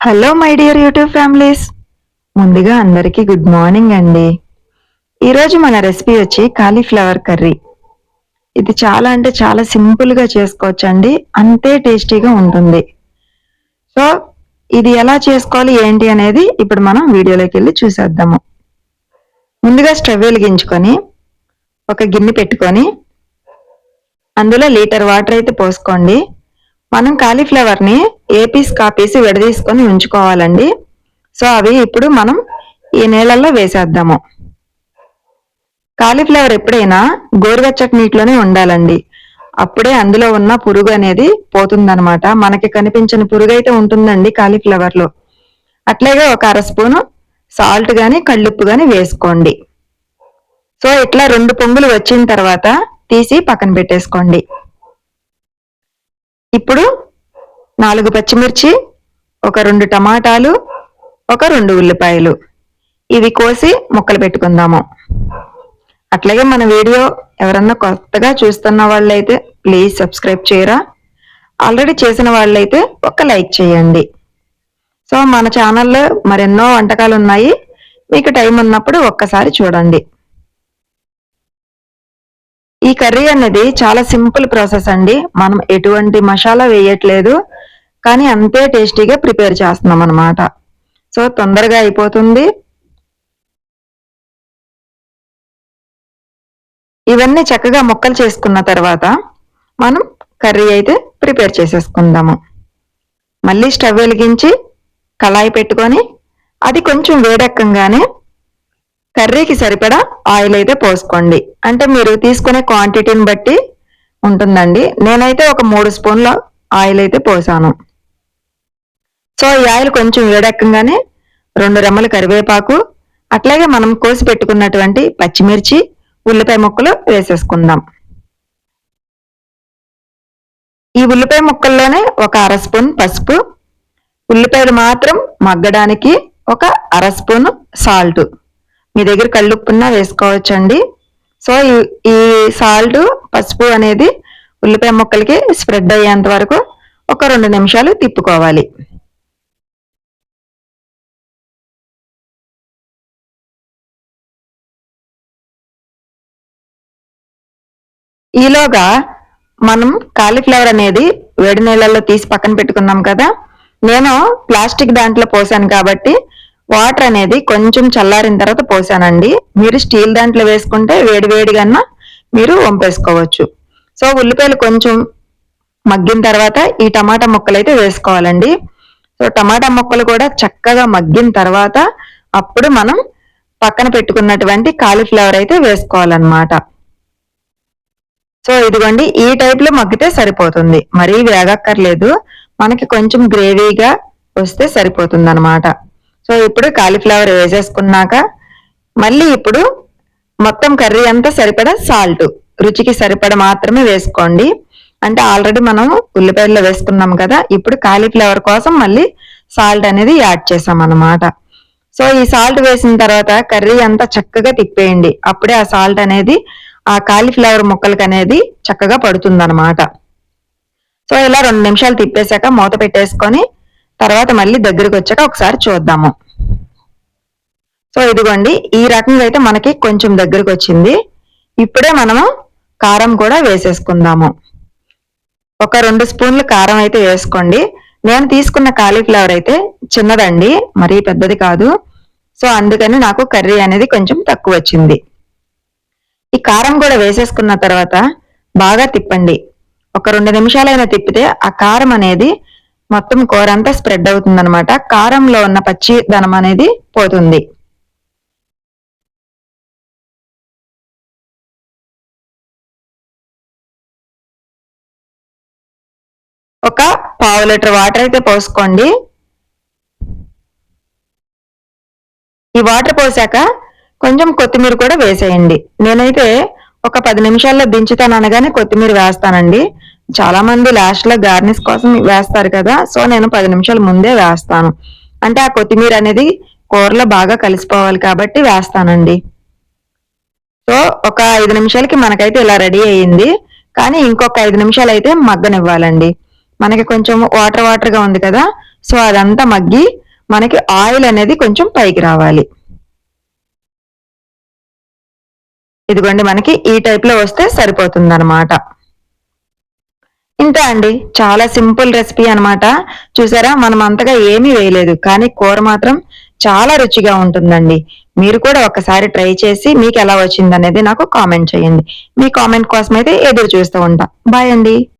Hello my dear YouTube families ముందుగా అందరికీ good morning అండి. ఈరోజు మన రెసిపీ వచ్చి కాలీఫ్లవర్ కర్రీ ఇది చాలా అంటే చాలా సింపుల్గా చేసుకోవచ్చు అండి అంతే టేస్టీగా ఉంటుంది. సో ఇది ఎలా చేసుకోవాలి ఏంటి అనేది ఇప్పుడు మనం వీడియోలోకి వెళ్ళి చూసేద్దాము. ముందుగా స్టవ్ వెలిగించుకొని ఒక గిన్నె పెట్టుకొని అందులో లీటర్ వాటర్ అయితే పోసుకోండి. మనం కాలీఫ్లవర్ని ఏ పీస్ కాపీస్ విడదీసుకొని ఉంచుకోవాలండి. సో అవి ఇప్పుడు మనం ఈ నీళ్ళల్లో వేసేద్దాము. కాలీఫ్లవర్ ఎప్పుడైనా గోరువెచ్చటి నీటిలోనే ఉండాలండి. అప్పుడే అందులో ఉన్న పురుగు అనేది పోతుందనమాట మనకి కనిపించిన పురుగు అయితే ఉంటుందండి కాలీఫ్లవర్లో అట్లాగే ఒక అర స్పూను సాల్ట్ గాని కళ్ళుప్పు గాని వేసుకోండి. సో ఇట్లా రెండు పొంగులు వచ్చిన తర్వాత తీసి పక్కన పెట్టేసుకోండి. ఇప్పుడు నాలుగు పచ్చిమిర్చి ఒక రెండు టమాటాలు ఒక రెండు ఉల్లిపాయలు. ఇవి కోసి ముక్కలు పెట్టుకుందాము. అట్లాగే మన వీడియో ఎవరన్నా కొత్తగా చూస్తున్న వాళ్ళైతే ప్లీజ్ సబ్స్క్రైబ్ చేయరా. ఆల్రెడీ చేసిన వాళ్ళైతే ఒక లైక్ చేయండి. సో మన ఛానల్లో మరెన్నో వంటకాలు ఉన్నాయి మీకు టైం ఉన్నప్పుడు ఒక్కసారి చూడండి. ఈ కర్రీ అనేది చాలా సింపుల్ ప్రాసెస్ అండి. మనం ఎటువంటి మసాలా వేయట్లేదు. కానీ అంతే టేస్టీగా ప్రిపేర్ చేస్తున్నాం అనమాట సో తొందరగా అయిపోతుంది. ఇవన్నీ చక్కగా ముక్కలు చేసుకున్న తర్వాత మనం కర్రీ అయితే ప్రిపేర్ చేసేసుకుందాము. మళ్ళీ స్టవ్ వెలిగించి కళాయి పెట్టుకొని అది కొంచెం వేడెక్కంగానే కర్రీకి సరిపడా ఆయిల్ అయితే పోసుకోండి. అంటే మీరు తీసుకునే క్వాంటిటీని బట్టి ఉంటుందండి. నేనైతే ఒక మూడు స్పూన్ల ఆయిల్ అయితే పోసాను. సో ఈ ఆయిల్ కొంచెం వేడెక్కగానే రెండు రెమ్మల కరివేపాకు అట్లాగే మనం కోసి పెట్టుకున్నటువంటి పచ్చిమిర్చి ఉల్లిపాయ ముక్కలు వేసేసుకుందాం. ఈ ఉల్లిపాయ ముక్కల్లోనే ఒక అర స్పూన్ పసుపు ఉల్లిపాయలు మాత్రం మగ్గడానికి ఒక అర స్పూన్ సాల్ట్. మీ దగ్గర కళ్ళుప్పున్నా వేసుకోవచ్చండి. సో ఈ సాల్ట్ పసుపు అనేది ఉల్లిపాయ ముక్కలకి స్ప్రెడ్ అయ్యేంత వరకు ఒక రెండు నిమిషాలు తిప్పుకోవాలి. ఈలోగా మనం కాలీఫ్లవర్ అనేది వేడి నీళ్ళల్లో తీసి పక్కన పెట్టుకున్నాం కదా. నేను ప్లాస్టిక్ దాంట్లో పోసాను కాబట్టి వాటర్ అనేది కొంచెం చల్లారిన తర్వాత పోసానండి. మీరు స్టీల్ దాంట్లో వేసుకుంటే వేడి వేడిగా మీరు వంపేసుకోవచ్చు. సో ఉల్లిపాయలు కొంచెం మగ్గిన తర్వాత ఈ టమాటా ముక్కలు అయితే వేసుకోవాలండి. సో టమాటా ముక్కలు కూడా చక్కగా మగ్గిన తర్వాత అప్పుడు మనం పక్కన పెట్టుకున్నటువంటి కాలీఫ్లవర్ అయితే వేసుకోవాలన్నమాట. సో ఇదిగోండి ఈ టైప్లో మగ్గితే సరిపోతుంది. మరీ వేగక్కర్లేదు. మనకి కొంచెం గ్రేవీగా వస్తే సరిపోతుంది అనమాట సో ఇప్పుడు కాలీఫ్లవర్ వేసేసుకున్నాక మళ్ళీ ఇప్పుడు మొత్తం కర్రీ అంతా సరిపడా సాల్ట్ రుచికి సరిపడ మాత్రమే వేసుకోండి. అంటే ఆల్రెడీ మనం ఉల్లిపాయల్లో వేసుకున్నాం కదా ఇప్పుడు కాలీఫ్లవర్ కోసం మళ్ళీ సాల్ట్ అనేది యాడ్ చేసాం అనమాట సో ఈ సాల్ట్ వేసిన తర్వాత కర్రీ అంతా చక్కగా తిప్పేయండి. అప్పుడే ఆ సాల్ట్ అనేది ఆ కాలీఫ్లవర్ ముక్కలకి అనేది చక్కగా పడుతుంది అనమాట సో ఇలా రెండు నిమిషాలు తిప్పేశాక మూత పెట్టేసుకొని తర్వాత మళ్ళీ దగ్గరికి వచ్చాక ఒకసారి చూద్దాము. సో ఇదిగోండి ఈ రకంగా అయితే మనకి కొంచెం దగ్గరకు వచ్చింది ఇప్పుడే మనము కారం కూడా వేసేసుకుందాము. ఒక రెండు స్పూన్లు కారం అయితే వేసుకోండి. నేను తీసుకున్న కాలీఫ్లవర్ అయితే చిన్నదండి మరీ పెద్దది కాదు. సో అందుకని నాకు కర్రీ అనేది కొంచెం తక్కువ వచ్చింది ఈ కారం కూడా వేసేసుకున్న తర్వాత బాగా తిప్పండి. ఒక రెండు నిమిషాలైనా తిప్పితే ఆ కారం అనేది మొత్తం కూర అంతా స్ప్రెడ్ అవుతుంది అనమాట కారంలో ఉన్న పచ్చి ధనం అనేది పోతుంది. ఒక పావు లీటర్ వాటర్ అయితే పోసుకోండి. ఈ వాటర్ పోసాక కొంచెం కొత్తిమీర కూడా వేసేయండి. నేనైతే ఒక పది నిమిషాల్లో దించుతాను అనగానే కొత్తిమీర వేస్తానండి. చాలా మంది లాస్ట్లో గార్నిష్ కోసం వేస్తారు కదా సో నేను పది నిమిషాల ముందే వేస్తాను. అంటే ఆ కొత్తిమీర అనేది కూరలో బాగా కలిసిపోవాలి కాబట్టి వేస్తానండి. సో ఒక ఐదు నిమిషాలకి మనకైతే ఇలా రెడీ అయ్యింది. కానీ ఇంకొక ఐదు నిమిషాలు అయితే మగ్గనివ్వాలండి. మనకి కొంచెం వాటర్ వాటర్గా ఉంది కదా సో అదంతా మగ్గి మనకి ఆయిల్ అనేది కొంచెం పైకి రావాలి. ఇదిగోండి మనకి ఈ టైప్లో వస్తే సరిపోతుంది అనమాట ఇంతే అండి చాలా సింపుల్ రెసిపీ అన్నమాట. చూసారా మనం అంతగా ఏమీ వేయలేదు కానీ కూర మాత్రం చాలా రుచిగా ఉంటుందండి. మీరు కూడా ఒకసారి ట్రై చేసి మీకు ఎలా వచ్చింది అనేది నాకు కామెంట్ చేయండి. మీ కామెంట్ కోసం అయితే ఎదురు చూస్తూ ఉంటా. బాయ్ అండి.